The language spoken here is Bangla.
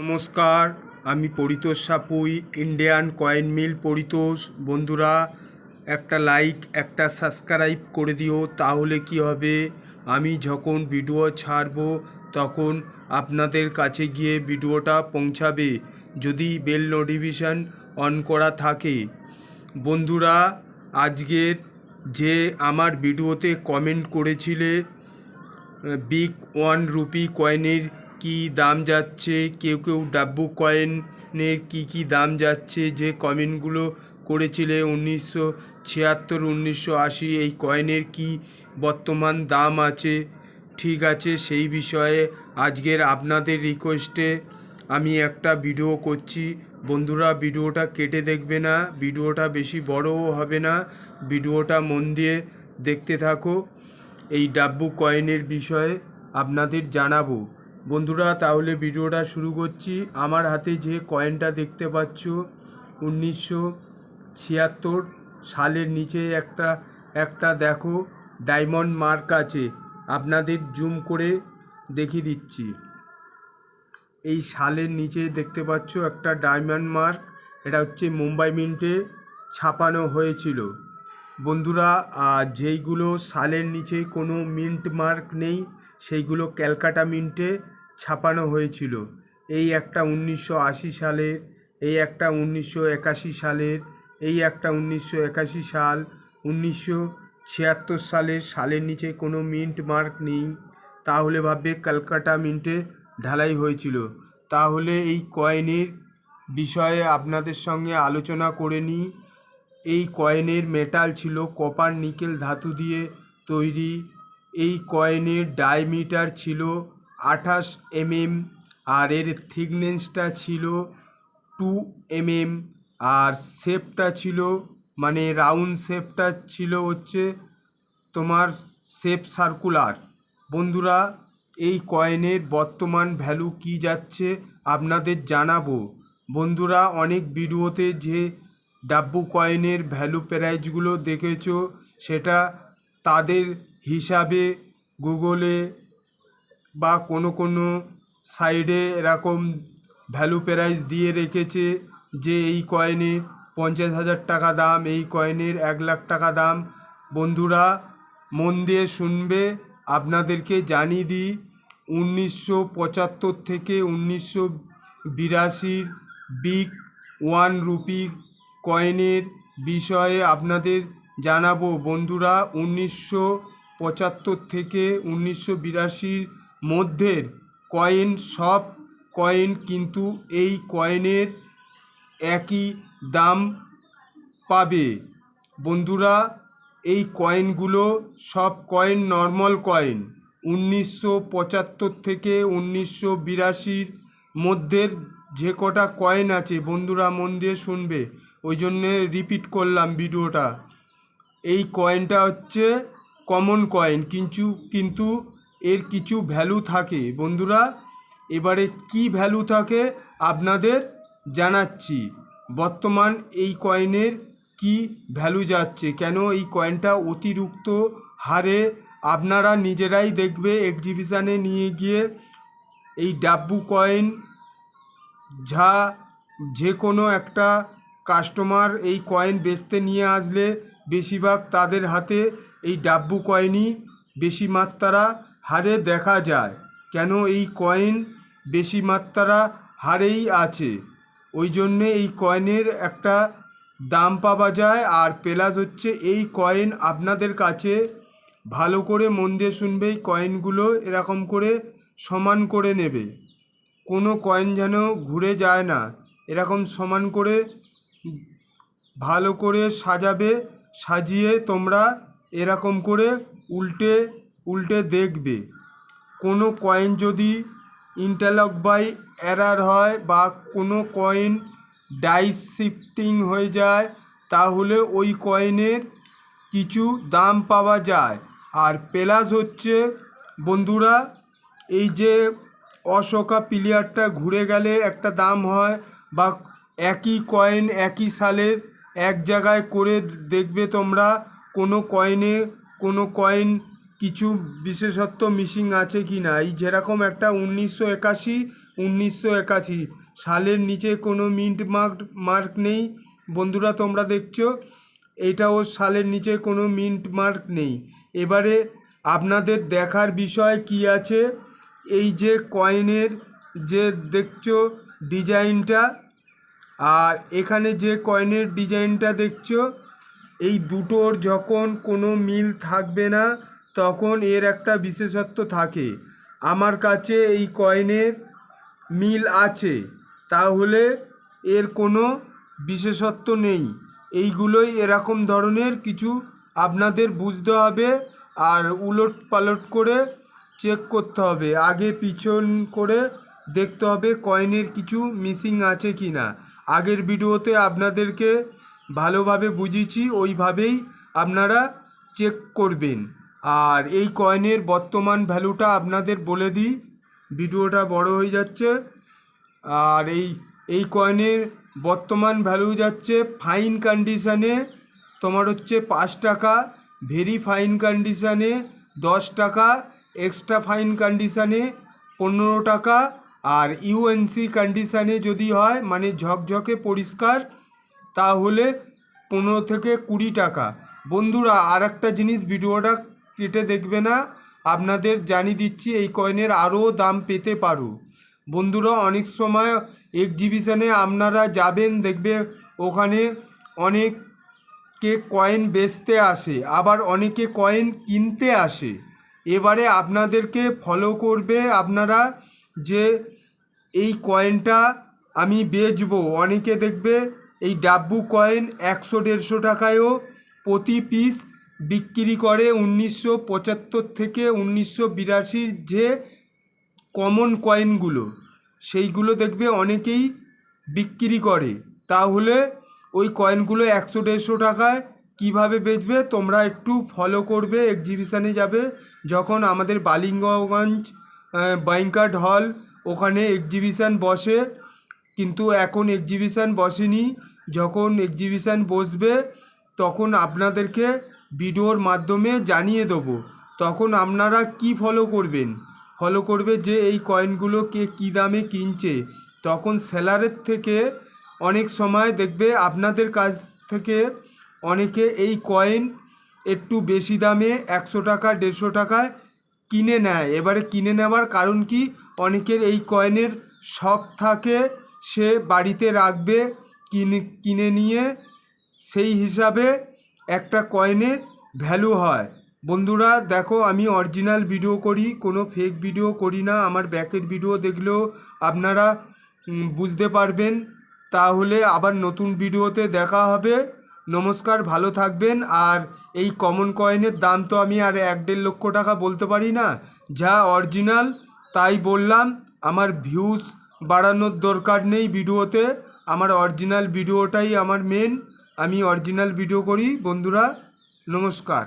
নমস্কার, আমি Paritosh Sapui Indian coin mill Paritosh. বন্ধুরা, একটা লাইক একটা সাবস্ক্রাইব করে দিও, তাহলে কি হবে? আমি যখন ভিডিও ছাড়বো, তখন আপনাদের কাছে গিয়ে ভিডিওটা পৌঁছাবে, যদি বেল নোটিফিকেশান অন করা থাকে। বন্ধুরা, আজকের যে আমার ভিডিওতে কমেন্ট করেছিলে বিগ ওয়ান রুপি কয়েনের কি দাম যাচ্ছে, কেউ কেউ ডাব্বু কয়েনের কি কি দাম যাচ্ছে, যে কয়েনগুলো করেছিলে উনিশশো ছিয়াত্তর, উনিশশো আশি, এই কয়েনের কি বর্তমান দাম আছে? ঠিক আছে, সেই বিষয়ে আজকের আপনাদের রিকোয়েস্টে আমি একটা ভিডিও করছি। বন্ধুরা ভিডিওটা কেটে দেখবে না ভিডিওটা বেশি বড়ও হবে না ভিডিওটা মন দিয়ে দেখতে থাকো। এই ডাব্বু কয়েনের বিষয়ে আপনাদের জানাব। বন্ধুরা, তাহলে ভিডিওটা শুরু করছি। আমার হাতে যে কয়েনটা দেখতে পাচ্ছ, উনিশশো ছিয়াত্তর সালের নিচে একটা একটা দেখো ডায়মন্ড মার্ক আছে। আপনাদের জুম করে দেখিয়ে দিচ্ছি। এই সালের নিচে দেখতে পাচ্ছ একটা ডায়মন্ড মার্ক এটা হচ্ছে মুম্বাই মিন্টে ছাপানো হয়েছিল। বন্ধুরা যেইগুলো সালের নিচে কোনো মিন্ট মার্ক নেই সেইগুলো ক্যালকাটা মিন্টে ছাপানো হয়েছিল। এই একটা উনিশশো আশি সালের, এই একটা উনিশশো একাশি সালের, এই একটা উনিশশো একাশি সাল, উনিশশো ছিয়াত্তর সালের সালের নিচে কোনো মিন্ট মার্ক নেই। তাহলে ভাববে ক্যালকাটা মিন্টে ঢালাই হয়েছিল। তাহলে এই কয়েনের বিষয়ে আপনাদের সঙ্গে আলোচনা করে নিই এই কয়েনের মেটাল ছিল কপার নিকেল ধাতু দিয়ে তৈরি। এই কয়েনের ডায়মিটার ছিল আঠাশ এমএম আর এর থিকনেসটা ছিল টু এমএম আর শেপটা ছিল মানে রাউন্ড শেপটা ছিল হচ্ছে তোমার শেপ সার্কুলার। বন্ধুরা, এই কয়েনের বর্তমান ভ্যালু কি যাচ্ছে আপনাদের জানাব। বন্ধুরা, অনেক ভিডিওতে যে ডাব্বু কয়েনের ভ্যালু প্রাইজগুলো দেখেছ, সেটা তাদের হিসাবে গুগলে বা কোনো কোনো সাইডে এরকম ভ্যালু প্রাইস দিয়ে রেখেছে যে এই কয়েনের পঞ্চাশ হাজার টাকা দাম, এই কয়েনের এক লাখ টাকা দাম। বন্ধুরা, মন দিয়ে শুনবে, আপনাদেরকে জানিয়ে দিই, উনিশশো পঁচাত্তর থেকে উনিশশো বিরাশির বিগ ওয়ান রুপি কয়েনের বিষয়ে আপনাদের জানাব। বন্ধুরা, উনিশশো পঁচাত্তর থেকে উনিশশো বিরাশির মধ্যের কয়েন, সব কয়েন কিন্তু এই কয়েনের একই দাম পাবে। বন্ধুরা, এই কয়েনগুলো সব কয়েন, নর্মাল কয়েন। উনিশশো পঁচাত্তর থেকে উনিশশো বিরাশির মধ্যের যে কটা কয়েন আছে, বন্ধুরা মন দিয়ে শুনবে। ওই জন্যে রিপিট করলাম ভিডিওটা। এই কয়েনটা হচ্ছে কমন কয়েন কিন্তু কিন্তু এর কিছু ভ্যালু থাকে। বন্ধুরা, এবারে কি ভ্যালু থাকে আপনাদের জানাচ্ছি। বর্তমান এই কয়েনের কি ভ্যালু যাচ্ছে? কেন এই কয়েনটা অতিরিক্ত হারে আপনারা নিজেরাই দেখবে এক্সিবিশানে নিয়ে গিয়ে এই ডাব্বু কয়েন যা যে কোনো একটা কাস্টমার এই কয়েন বেচতে নিয়ে আসলে বেশিরভাগ তাদের হাতে এই ডাব্বু কয়েনই বেশি মাত্রা হারে দেখা যায়। কেন এই কয়েন বেশি মাত্রা হারেই আছে? ওই জন্যে এই কয়েনের একটা দাম পাওয়া যায় আর প্লাস হচ্ছে এই কয়েন আপনাদের কাছে। ভালো করে মন দিয়ে শুনবে এই কয়েনগুলো এরকম করে সমান করে নেবে। কোনো কয়েন যেন ঘুরে যায় না, এরকম সমান করে ভালো করে সাজাবে, সাজিয়ে তোমরা এরকম করে উল্টে উল্টে দেখবে। কোনো কয়েন যদি ইন্টারলক বাই এরার হয় বা কোনো কয়েন ডাইস শিফটিং হয়ে যায়, তাহলে ওই কয়েনের কিছু দাম পাওয়া যায়। আর প্লাস হচ্ছে, বন্ধুরা, এই যে অশোকা প্লেয়ারটা ঘুরে গেলে একটা দাম হয় বা একই কয়েন একই সালের এক জায়গায় করে দেখবে তোমরা কোনো কয়েনে কোনো কয়েন কিছু বিশেষত্ব মিসিং আছে কি না? এই যেরকম একটা উনিশশো একাশি উনিশশো একাশি। সালের নিচে কোনো মিন্ট মার্ক মার্ক নেই। বন্ধুরা, তোমরা দেখছ এইটাও সালের নিচে কোনো মিন্ট মার্ক নেই। এবারে আপনাদের দেখার বিষয় কি আছে? এই যে কয়েনের যে দেখছ ডিজাইনটা আর এখানে যে কয়েনের ডিজাইনটা দেখছ এই দুটোর যখন কোনো মিল থাকবে না, তখন এর একটা বিশেষত্ব থাকে। আমার কাছে এই কয়েনের মিল আছে, তাহলে এর কোনো বিশেষত্ব নেই। এইগুলোই এরকম ধরনের কিছু আপনাদের বুঝতে হবে আর উলট পালট করে চেক করতে হবে। আগে পিছন করে দেখতে হবে কয়েনের কিছু মিসিং আছে কি না আগের ভিডিওতে আপনাদেরকে ভালোভাবে বুঝিয়েছি ওইভাবেই আপনারা চেক করবেন। আর এই কয়েনের বর্তমান ভ্যালুটা আপনাদের বলে দিই, ভিডিওটা বড় হয়ে যাচ্ছে। আর এই এই কয়েনের বর্তমান ভ্যালু যাচ্ছে ফাইন কন্ডিশানে তোমার হচ্ছে পাঁচ টাকা ভেরি ফাইন কন্ডিশানে দশ টাকা এক্সট্রা ফাইন কন্ডিশানে পনেরো টাকা, আর ইউএনসি কন্ডিশানে যদি হয় মানে ঝকঝকে পরিষ্কার তাহলে পনেরো থেকে কুড়ি টাকা। বন্ধুরা আর একটা জিনিস ভিডিওটা কেটে দেখবে না, আপনাদের জানিয়ে দিচ্ছি, এই কয়েনের আরও দাম পেতে পারো। বন্ধুরা, অনেক সময় এক্সিবিশনে আপনারা যাবেন, দেখবে ওখানে অনেকে কয়েন বেচতে আসে, আবার অনেকে কয়েন কিনতে আসে। এবারে আপনাদেরকে ফলো করবে আপনারা যে এই কয়েনটা আমি বেচবো। অনেকে দেখবে এই ডাব্বু কয়েন একশো দেড়শো টাকায়ও প্রতি পিস বিক্রি করে উনিশশো পঁচাত্তর থেকে উনিশশো বিরাশির যে কমন কয়েনগুলো, সেইগুলো দেখবে অনেকেই বিক্রি করে। তাহলে ওই কয়েনগুলো একশো দেড়শো টাকায় কীভাবে বেচবে তোমরা একটু ফলো করবে এক্সিবিশানে যাবে। যখন আমাদের বালিঙ্গগঞ্জ বাইঙ্কাট হল ওখানে এক্সিবিশান বসে। কিন্তু এখন এক্সিবিশান বসেনি। যখন এক্সিবিশান বসবে, তখন আপনাদেরকে ভিডিওর মাধ্যমে জানিয়ে দেবো। তখন আপনারা কি ফলো করবেন? ফলো করবে যে এই কয়েনগুলো কে কী দামে কিনছে। তখন সেলারের থেকে অনেক সময় দেখবে আপনাদের কাছ থেকে অনেকে এই কয়েন একটু বেশি দামে একশো টাকা, দেড়শো টাকায় কিনে নেয়। এবারে কিনে নেওয়ার কারণ কি? অনেকের এই কয়েনের শখ থাকে সে বাড়িতে রাখবে, কিনে কিনে নিয়ে সেই হিসাবে একটা কয়েনের ভ্যালু হয়। বন্ধুরা, দেখো আমি অরিজিনাল ভিডিও করি, কোনো ফেক ভিডিও করি না। আমার ব্যাকের ভিডিও দেখলেও আপনারা বুঝতে পারবেন। তাহলে আবার নতুন ভিডিওতে দেখা হবে। নমস্কার, ভালো থাকবেন। আর এই কমন কয়েনের দাম তো আমি আর এক দেড় লক্ষ টাকা বলতে পারি না। যা অরিজিনাল তাই বললাম, আমার ভিউজ বাড়ানোর দরকার নেই ভিডিওতে। আমার অরিজিনাল ভিডিওটাই আমার মেন আমি অরিজিনাল ভিডিও করি, বন্ধুরা, নমস্কার।